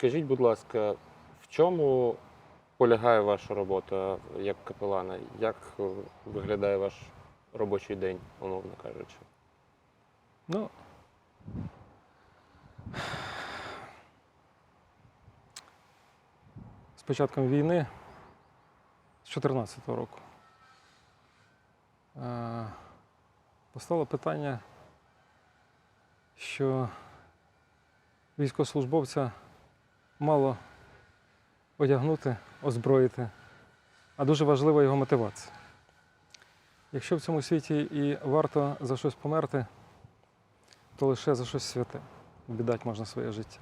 Скажіть, будь ласка, в чому полягає ваша робота як капелана? Як е, виглядає ваш робочий день, умовно кажучи? Ну, з початком війни з 2014 року е, постало питання, що військовослужбовця мало одягнути, озброїти, а дуже важлива його мотивація. Якщо в цьому світі і варто за щось померти, то лише за щось святе. Віддати можна своє життя.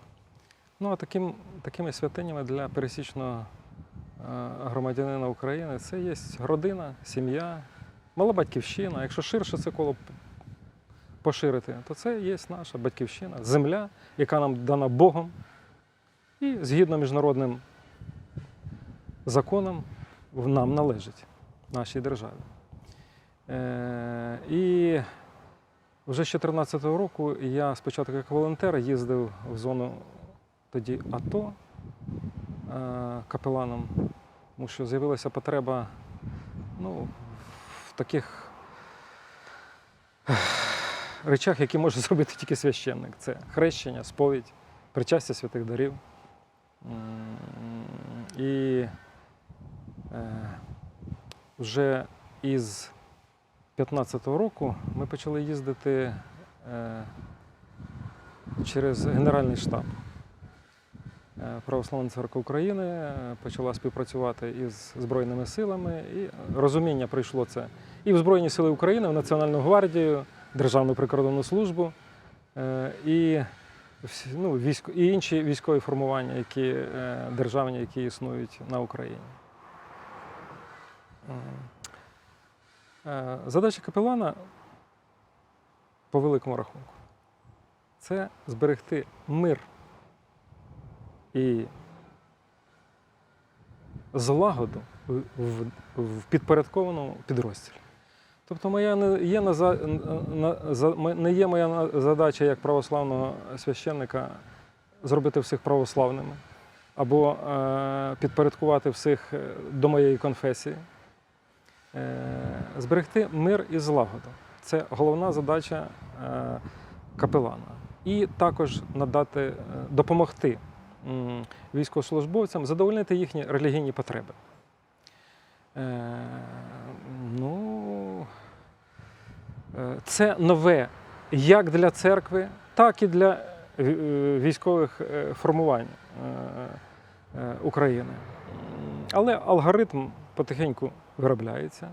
Ну а таким, такими святинями для пересічного е, громадянина України це є родина, сім'я, мала батьківщина. Якщо ширше це коло поширити, то це є наша батьківщина, земля, яка нам дана Богом і згідно міжнародним законам нам належить нашій державі. Е, і вже з 2014 року я спочатку як волонтер їздив в зону тоді АТО е, капеланом, тому що з'явилася потреба ну, в таких речах, які може зробити тільки священник. Це хрещення, сповідь, причастя святих дарів. І е, вже із 2015 року ми почали їздити е, через Генеральний штаб. Е, Православної церкви України, почала співпрацювати із Збройними силами, і розуміння прийшло це. І в Збройні Сили України, в Національну гвардію, Державну прикордонну службу, і, ну, військо, і інші військові формування, які, е, державні, які існують на Україні. Е, Задача капелана по великому рахунку це зберегти мир і злагоду в, підпорядкованому підрозділі. Тобто моя не є, на, на, не є моя задача як православного священника зробити всіх православними або е, підпорядкувати всіх е, до моєї конфесії. Е, зберегти мир і злагоду. Це головна задача е, капелана. І також надати, е, допомогти військовослужбовцям задовольнити їхні релігійні потреби. Е, Ну, це нове як для церкви, так і для е, військових е, формувань е, е, України. Але алгоритм потихеньку виробляється.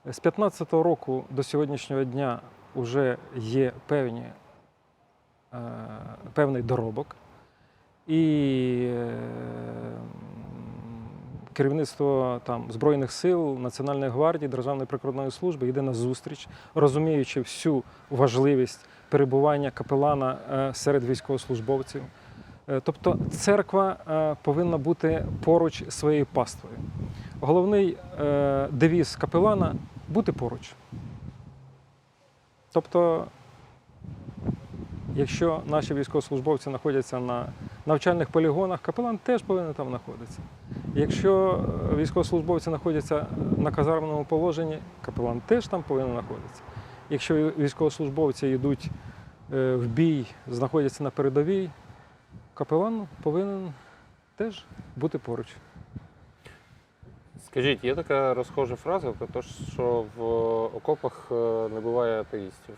З 2015 року до сьогоднішнього дня вже є певні, е, певний доробок. І е, керівництво там, Збройних сил, Національної гвардії, Державної прикордонної служби йде на зустріч, розуміючи всю важливість перебування капелана е, серед військовослужбовців. Е, Тобто церква е, повинна бути поруч своєю паствою. Головний девіз капелана бути поруч. Тобто, якщо наші військовослужбовці знаходяться на навчальних полігонах, капелан теж повинен там знаходитися. Якщо е, військовослужбовці знаходяться на казармному положенні, капелан теж там повинен знаходитися. Якщо військовослужбовці йдуть е, в бій, знаходяться на передовій, капелан повинен теж бути поруч. Скажіть, є така розхожа фраза про що в окопах е, не буває атеїстів.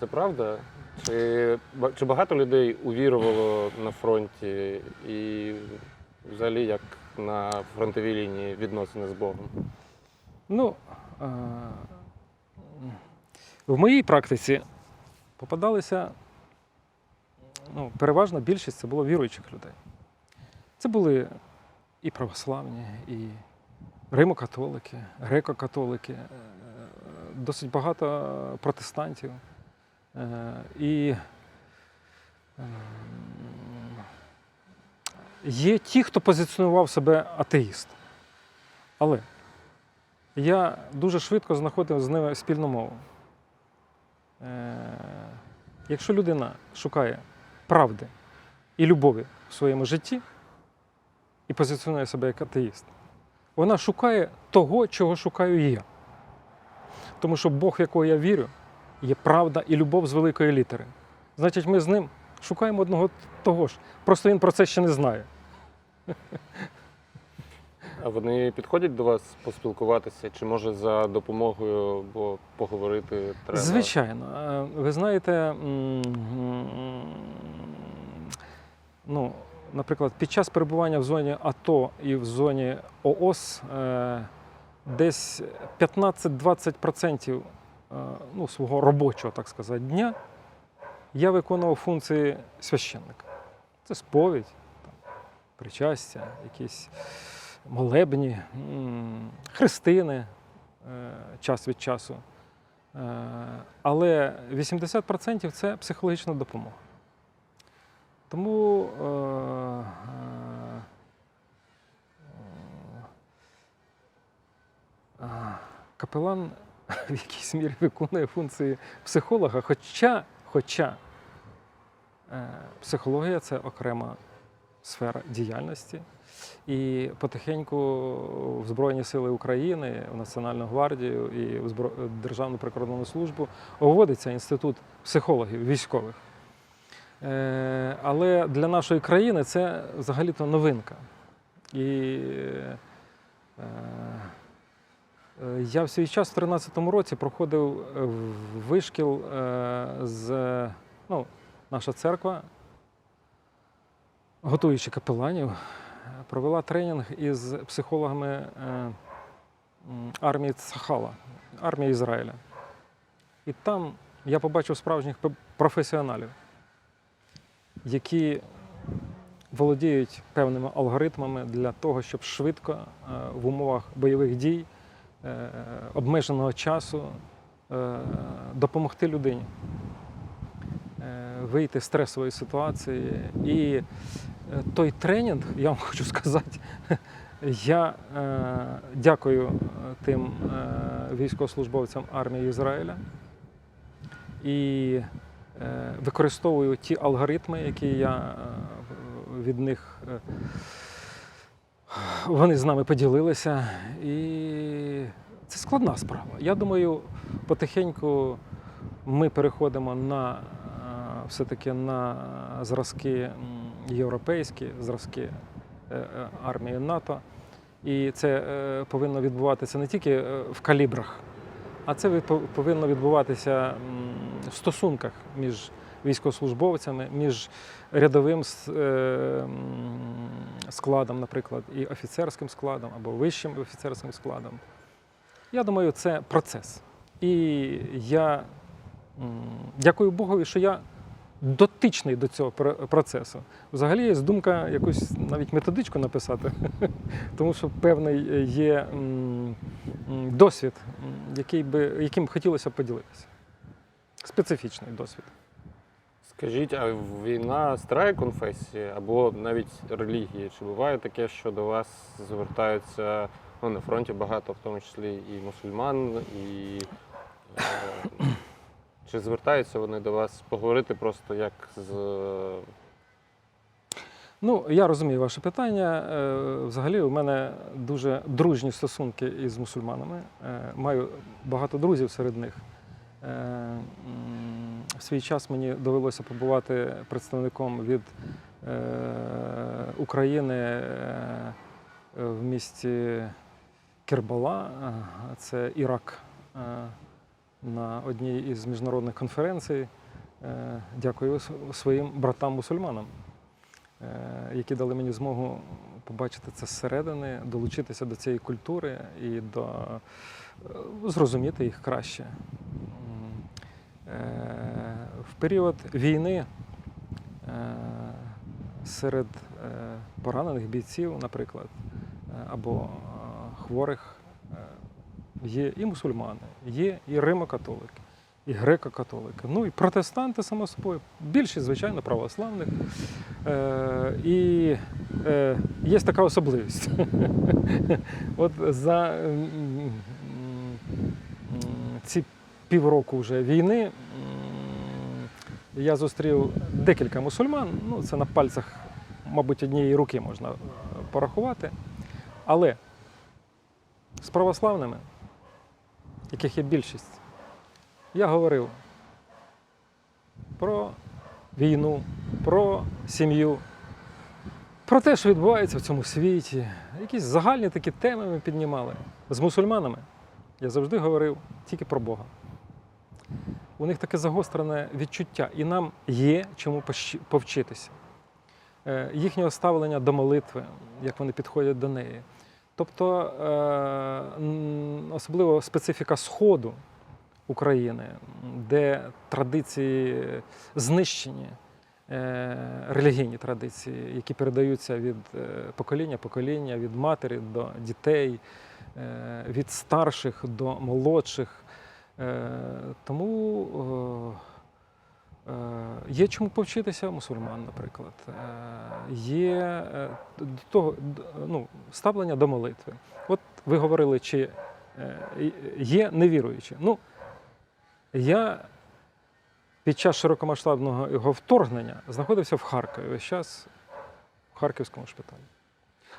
Це правда? Чи, чи багато людей увірувало на фронті і взагалі як на фронтовій лінії відносини з Богом? Ну, е, в моїй практиці попадалися ну, переважна більшість це було віруючих людей. Це були і православні, і римокатолики, греко-католики, е, досить багато протестантів. Е, І є ті, хто позиціонував себе атеїст. Але я дуже швидко знаходив з ними спільну мову. Е, якщо людина шукає правди, і любові в своєму житті і позиціонує себе як атеїст. Вона шукає того, чого шукаю я. Тому що Бог, в якого я вірю, є правда і любов з великої літери. Значить, ми з ним шукаємо одного того ж. Просто він про це ще не знає. А вони підходять до вас поспілкуватися, чи може за допомогою бо поговорити треба? Звичайно. Е, Ви знаєте, ну, наприклад, під час перебування в зоні АТО і в зоні ООС е, десь 15-20% е, ну, свого робочого, так сказати, дня я виконував функції священника. Це сповідь, причастя, якісь молебні, хрестини е, час від часу. Е, Але 80% це психологічна допомога. Тому е, капелан в якійсь мірі виконує функції психолога, хоча, хоча психологія це окрема сфера діяльності. І потихеньку в Збройні Сили України, в Національну гвардію і в Державну прикордонну службу вводиться інститут психологів військових. Е, Але для нашої країни це взагалі-то новинка. І е, е, я в свій час в 2013 році проходив вишкіл з ну, наша церква, готуючи капеланів, провела тренінг із психологами е, армії Цахала, армії Ізраїля. І там я побачив справжніх професіоналів, які володіють певними алгоритмами для того, щоб швидко е, в умовах бойових дій, е, обмеженого часу допомогти людині вийти з стресової ситуації. І той тренінг, я вам хочу сказати, я е, дякую тим е, військовослужбовцям армії Ізраїля і е, використовую ті алгоритми, які я е, від них. е, Вони з нами поділилися, і це складна справа. Я думаю, потихеньку ми переходимо на е, все-таки на зразки європейські, зразки е, е, армії НАТО. І це е, повинно відбуватися не тільки в калібрах, а це повинно відбуватися в стосунках між військовослужбовцями, між рядовим складом, наприклад, і офіцерським складом або вищим офіцерським складом. Я думаю, це процес. І я дякую Богові, що я дотичний до цього процесу. Взагалі є думка якусь навіть методичку написати, тому що певний є м, м, досвід, який би, яким хотілося б поділитися. Специфічний досвід. Скажіть, а війна старає конфесії або навіть релігії? Чи буває таке, що до вас звертаються ну, на фронті багато, в тому числі і мусульман, і е, чи звертаються вони до вас поговорити просто як з Ну, я розумію ваше питання. Е, Взагалі, у мене дуже дружні стосунки із мусульманами. Е, Маю багато друзів серед них. Е, В свій час мені довелося побувати представником від України в місті Кербала, це Ірак, на одній із міжнародних конференцій. Е, Дякую своїм братам-мусульманам е, які дали мені змогу побачити це зсередини, долучитися до цієї культури і до е, зрозуміти їх краще. В період війни серед поранених бійців, наприклад, або хворих є і мусульмани, є і римокатолики, і греко-католики, ну і протестанти, само собою, більшість, звичайно, православних. Е, і е, є така особливість. От за ці півроку вже війни я зустрів декілька мусульман. Ну, це на пальцях, мабуть, однієї руки можна порахувати. Але з православними, яких є більшість, я говорив про війну, про сім'ю, про те, що відбувається в цьому світі. Якісь загальні такі теми ми піднімали. З мусульманами я завжди говорив тільки про Бога. У них таке загострене відчуття, і нам є чому повчитися. Е, Їхнього ставлення до молитви, як вони підходять до неї. Тобто, е, особливо специфіка Сходу України, де традиції знищені, е, релігійні традиції, які передаються від е, покоління покоління, від матері до дітей, від старших до молодших. Тому є чому повчитися мусульман, наприклад. Е, Є е, до того ну, ставлення до молитви. От ви говорили, чи е, є невіруючі. Ну, я під час широкомасштабного вторгнення знаходився в Харкові весь час в Харківському шпиталі.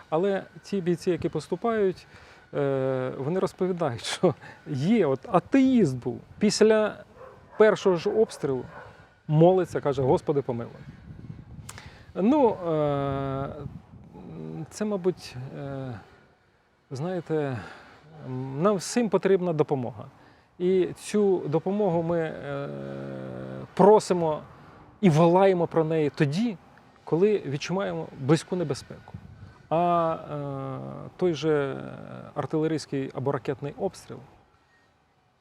Але ті бійці, які поступають, е, вони розповідають, що є, от атеїст був після першого ж обстрілу молиться, каже, Господи, помилуй. Ну, е, це, мабуть, е, знаєте, нам всім потрібна допомога. І цю допомогу ми е, просимо і волаємо про неї тоді, коли відчуваємо близьку небезпеку. А той же артилерійський або ракетний обстріл,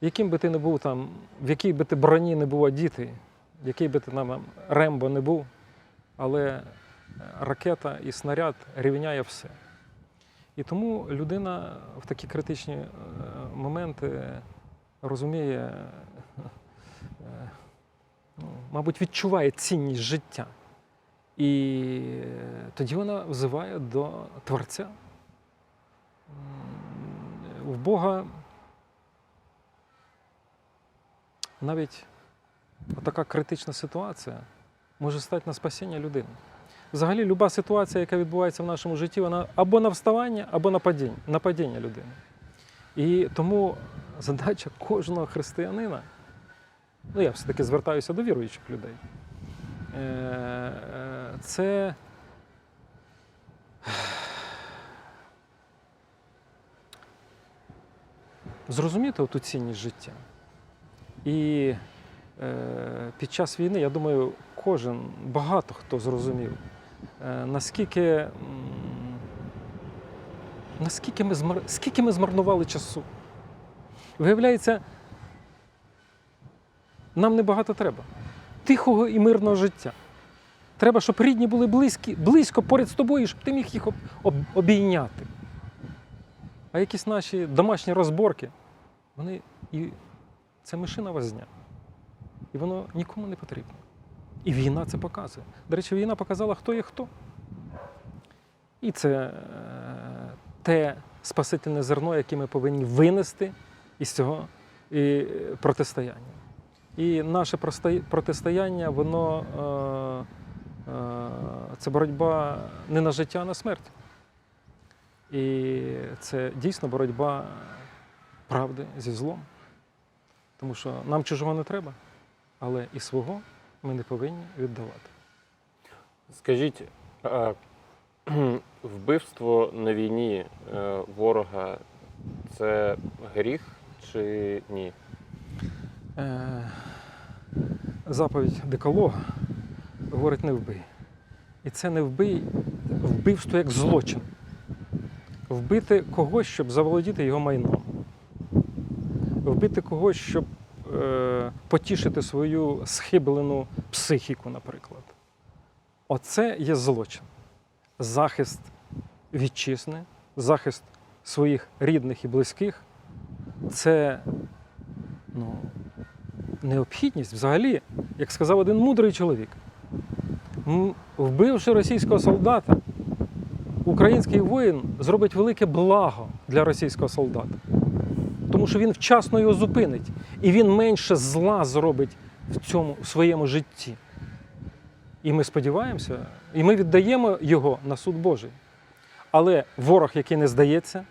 яким би ти не був там, в якій би ти броні не був одітий, який би ти там рембо не був, але е, ракета і снаряд рівняє все. І тому людина в такі критичні е, моменти розуміє, е, ну, мабуть, відчуває цінність життя. І тоді вона взиває до Творця. В Бога навіть така критична ситуація може стати на спасіння людини. Взагалі, люба ситуація, яка відбувається в нашому житті, вона або на вставання, або на падіння, на падіння людини. І тому задача кожного християнина, ну я все-таки звертаюся до віруючих людей, е, е, це зрозуміти ту цінність життя. І під час війни, я думаю, кожен, багато хто зрозумів, е, наскільки, наскільки ми, змар... скільки ми змарнували часу. Виявляється, нам небагато треба. Тихого і мирного життя. Треба, щоб рідні були близькі, близько поряд з тобою, щоб ти міг їх об, об, обійняти. А якісь наші домашні розборки, вони і це мишина возня. І воно нікому не потрібно. І війна це показує. До речі, війна показала, хто є хто. І це е, те спасительне зерно, яке ми повинні винести із цього і, е, протистояння. І наше протистояння, воно е, це боротьба не на життя, а на смерть. І це дійсно боротьба правди зі злом. Тому що нам чужого не треба, але і свого ми не повинні віддавати. Скажіть, а, вбивство на війні е, ворога це гріх чи ні? Е, заповідь Деколога говорить не вбий. І це не вбий, вбивство як злочин. Вбити когось, щоб заволодіти його майном. Вбити когось, щоб потішити свою схиблену психіку, наприклад. Оце є злочин. Захист вітчизни, захист своїх рідних і близьких це ну, необхідність взагалі, як сказав один мудрий чоловік, вбивши російського солдата, український воїн зробить велике благо для російського солдата. Тому що він вчасно його зупинить, і він менше зла зробить в цьому в своєму житті. І ми сподіваємося, і ми віддаємо його на суд Божий. Але ворог, який не здається,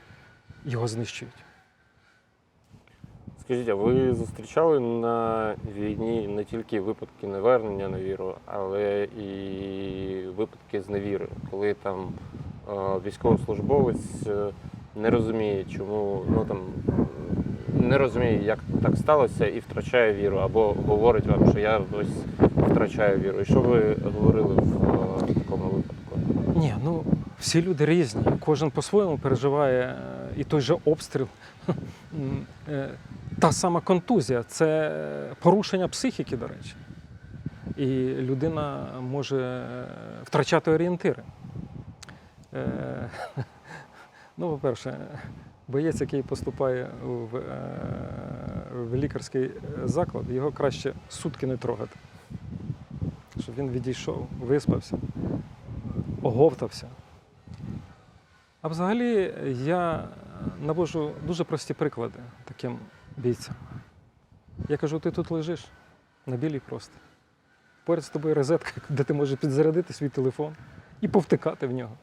його знищують. Скажіть, а ви зустрічали на війні не тільки випадки невернення на віру, але і випадки зневіри, коли там е, військовослужбовець е, не розуміє, чому ну там не розуміє, як так сталося, і втрачає віру, або говорить вам, що я ось втрачаю віру. І що ви говорили в е, такому випадку? Ні, ну всі люди різні. Кожен по-своєму переживає е, і той же обстріл. Е, Та сама контузія це порушення психіки, до речі. І людина може втрачати орієнтири. Е, Ну, по-перше, боєць, який поступає в, е, в лікарський заклад, його краще сутки не трогати. Щоб він відійшов, виспався оговтався. А взагалі я навожу дуже прості приклади таким бійцям. Я кажу, ти тут лежиш на білій просто. Поряд з тобою розетка, де ти можеш підзарядити свій телефон і повтикати в нього.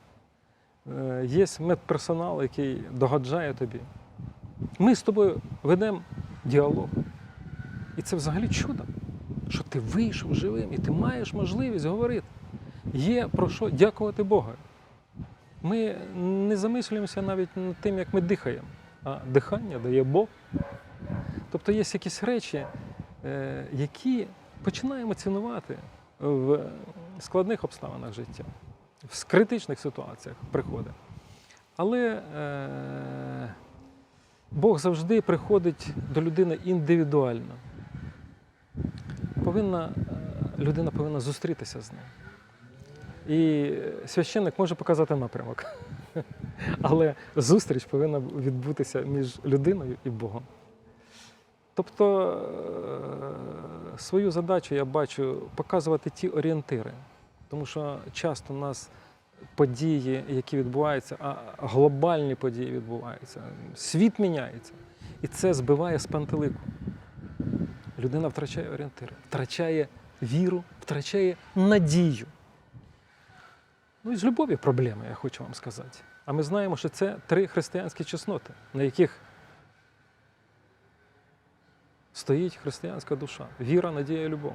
Е, Є медперсонал, який догаджає тобі. Ми з тобою ведемо діалог. І це взагалі чудо, що ти вийшов живим і ти маєш можливість говорити. Є про що дякувати Богу. Ми не замислюємося навіть над тим, як ми дихаємо, а дихання дає Бог. Тобто є якісь речі, е, які починаємо цінувати в складних обставинах життя, в критичних ситуаціях приходить. Але е, Бог завжди приходить до людини індивідуально. Повинна, е, людина повинна зустрітися з ним. І священник може показати напрямок. Але зустріч повинна відбутися між людиною і Богом. Тобто е, свою задачу я бачу показувати ті орієнтири. Тому що часто у нас події, які відбуваються, а глобальні події відбуваються. Світ міняється. І це збиває з пантелику. Людина втрачає орієнтири, втрачає віру, втрачає надію. Ну і з любові проблеми, я хочу вам сказати. А ми знаємо, що це три християнські чесноти, на яких стоїть християнська душа. Віра, надія і любов.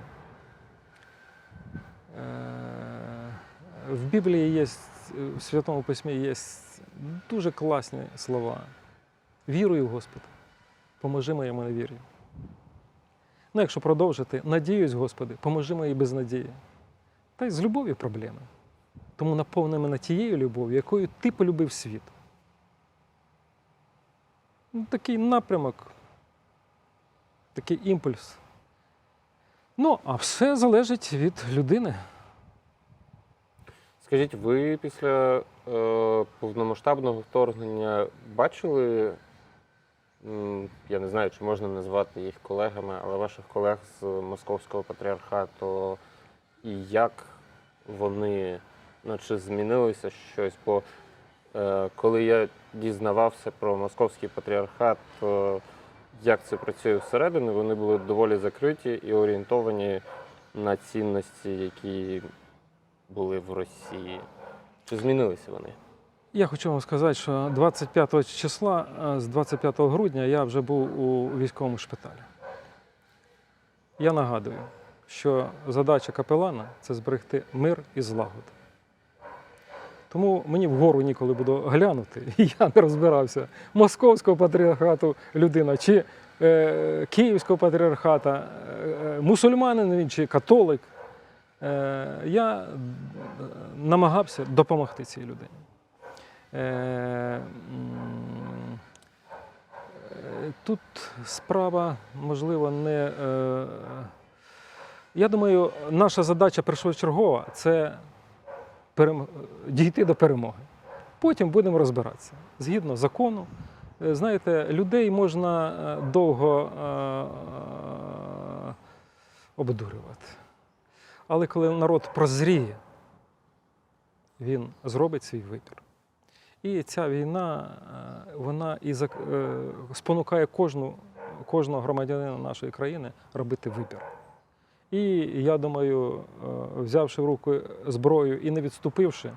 В Біблії є, в Святому Письмі є дуже класні слова. Вірую в Господа, поможи моєму невір'ю. Ну, якщо продовжити, надіюсь, Господи, поможи моїй безнадії. Та й з любов'ю проблеми. Тому наповни мене тією любов'ю, якою ти полюбив світ. Ну, Такий напрямок, такий імпульс. Ну, а все залежить від людини. Скажіть, ви після е, повномасштабного вторгнення бачили, я не знаю, чи можна назвати їх колегами, але ваших колег з Московського патріархату, і як вони, ну чи змінилося щось? Бо е, коли я дізнавався про Московський патріархат, то як це працює всередині, вони були доволі закриті і орієнтовані на цінності, які були в Росії. Чи змінилися вони? Я хочу вам сказати, що 25 числа, з 25 грудня я вже був у військовому шпиталі. Я нагадую, що задача капелана це зберегти мир і злагоду. Тому мені вгору ніколи буду глянути, і я не розбирався московського патріархату людина чи е, Київського патріархата, е, е, мусульманин він чи католик. Е, я е, намагався допомогти цій людині. Е, Тут справа, можливо, не. Я думаю, наша задача першочергова це дійти до перемоги. Потім будемо розбиратися. Згідно закону, знаєте, людей можна довго обдурювати. Але коли народ прозріє, він зробить свій вибір. І ця війна, е, вона і е, спонукає кожну, кожного громадянина нашої країни робити вибір. І я думаю, е, взявши в руку зброю і не відступивши,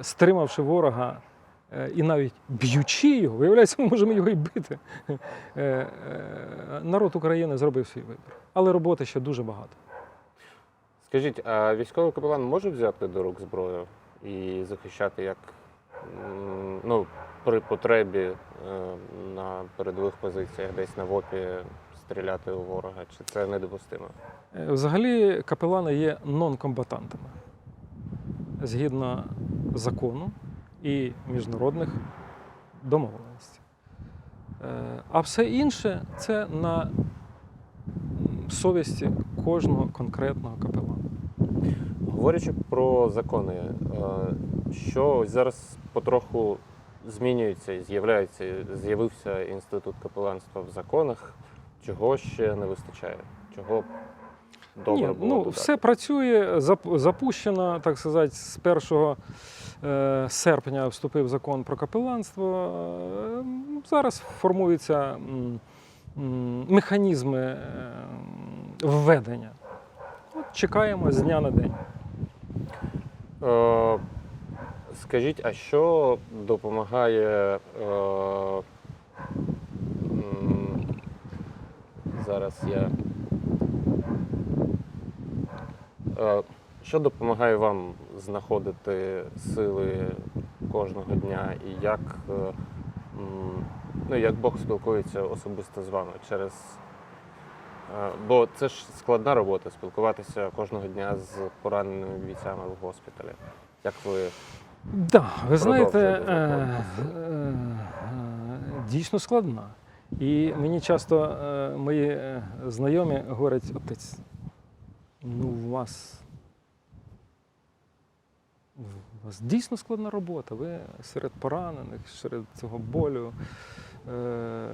стримавши ворога і навіть б'ючи його, виявляється, ми можемо його і бити. Народ України зробив свій вибір. Але роботи ще дуже багато. Скажіть, а військовий капелан може взяти до рук зброю і захищати як ну, при потребі е, на передових позиціях, десь на ВОПі стріляти у ворога? Чи це недопустимо? Е, Взагалі капелани є нонкомбатантами згідно закону і міжнародних домовленостей. Е, А все інше це на совісті кожного конкретного капелана. Говорячи про закони, е, що ось зараз потроху змінюється і з'являється, з'явився інститут капеланства в законах, чого ще не вистачає? Чого добре Ні, було ну, додати? все працює, запущено, так сказати, з 1 е, серпня вступив закон про капеланство. Е, Зараз м, механізми е, введення. От чекаємо з дня на день. Е, Скажіть, а що допомагає е, зараз я. Е, Що допомагає вам знаходити сили кожного дня і як, е, ну, як Бог спілкується особисто з вами через. е, Бо це ж складна робота спілкуватися кожного дня з пораненими бійцями в госпіталі. Як ви Да, ви знаєте, е, е, дійсно складна. І мені часто е, мої знайомі говорять, отець, ну у вас, у вас дійсно складна робота. Ви серед поранених, серед цього болю. Е,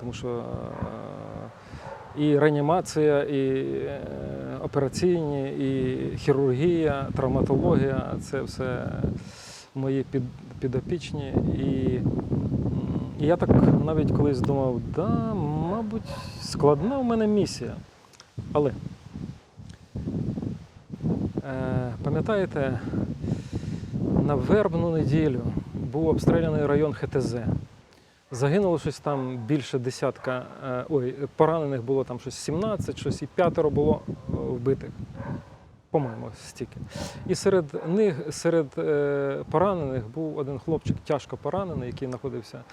тому що е, і реанімація, і е, операційні, і хірургія, травматологія це все мої підопічні. І, я так навіть колись думав, да, мабуть, складна в мене місія. Але пам'ятаєте, на вербну неділю був обстріляний район ХТЗ. Загинуло щось там більше десятка, е, ой, поранених було там щось 17, щось і п'ятеро було е, вбитих. По-моєму, стільки. І серед них, серед е, поранених був один хлопчик тяжко поранений, який знаходився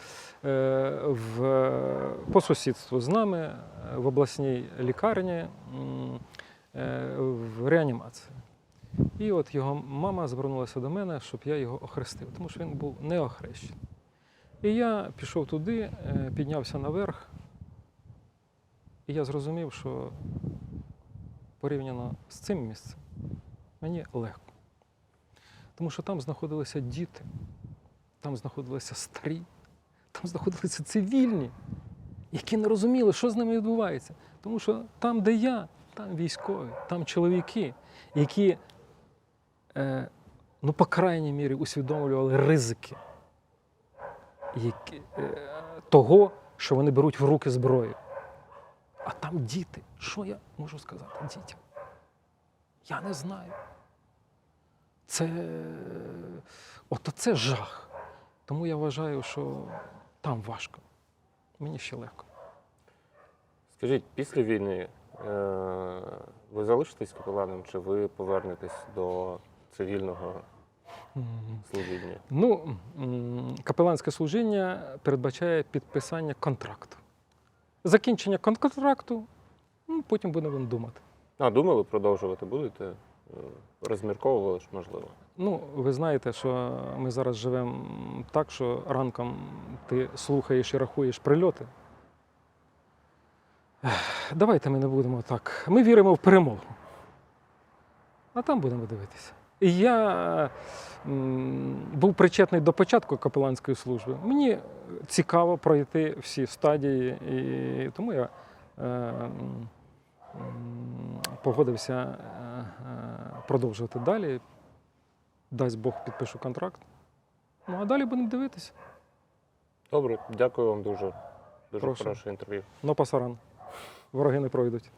в, по сусідству з нами в обласній лікарні в реанімації. І от його мама звернулася до мене, щоб я його охрестив, тому що він був не охрещений. І я пішов туди, е, піднявся наверх, і я зрозумів, що порівняно з цим місцем мені легко. Тому що там знаходилися діти, там знаходилися старі, там знаходилися цивільні, які не розуміли, що з ними відбувається. Тому що там, де я, там військові, там чоловіки, які, е, ну, по крайній мірі, усвідомлювали ризики того, що вони беруть в руки зброю. А там діти. Що я можу сказати дітям? Я не знаю. Це ото це жах. Тому я вважаю, що там важко. Мені ще легко. Скажіть, після війни е, ви залишитесь капеланом, чи ви повернетесь до цивільного. Служіння? Ну, капеланське служіння передбачає підписання контракту. Закінчення контракту, ну, потім будемо думати. А, думали, продовжувати будете? Е, Розмірковували ж, можливо. Ну, ви знаєте, що ми зараз живемо так, що ранком ти слухаєш і рахуєш прильоти. Давайте ми не будемо так. Ми віримо в перемогу. А там будемо дивитися. І я був причетний до початку капеланської служби. Мені цікаво пройти всі стадії, і тому я е, погодився е, е, продовжувати далі. Дасть Бог підпишу контракт. Ну а далі будемо дивитися. Добре, дякую вам дуже. Дуже Прошу. хороше інтерв'ю. Но пасаран. Вороги не пройдуть.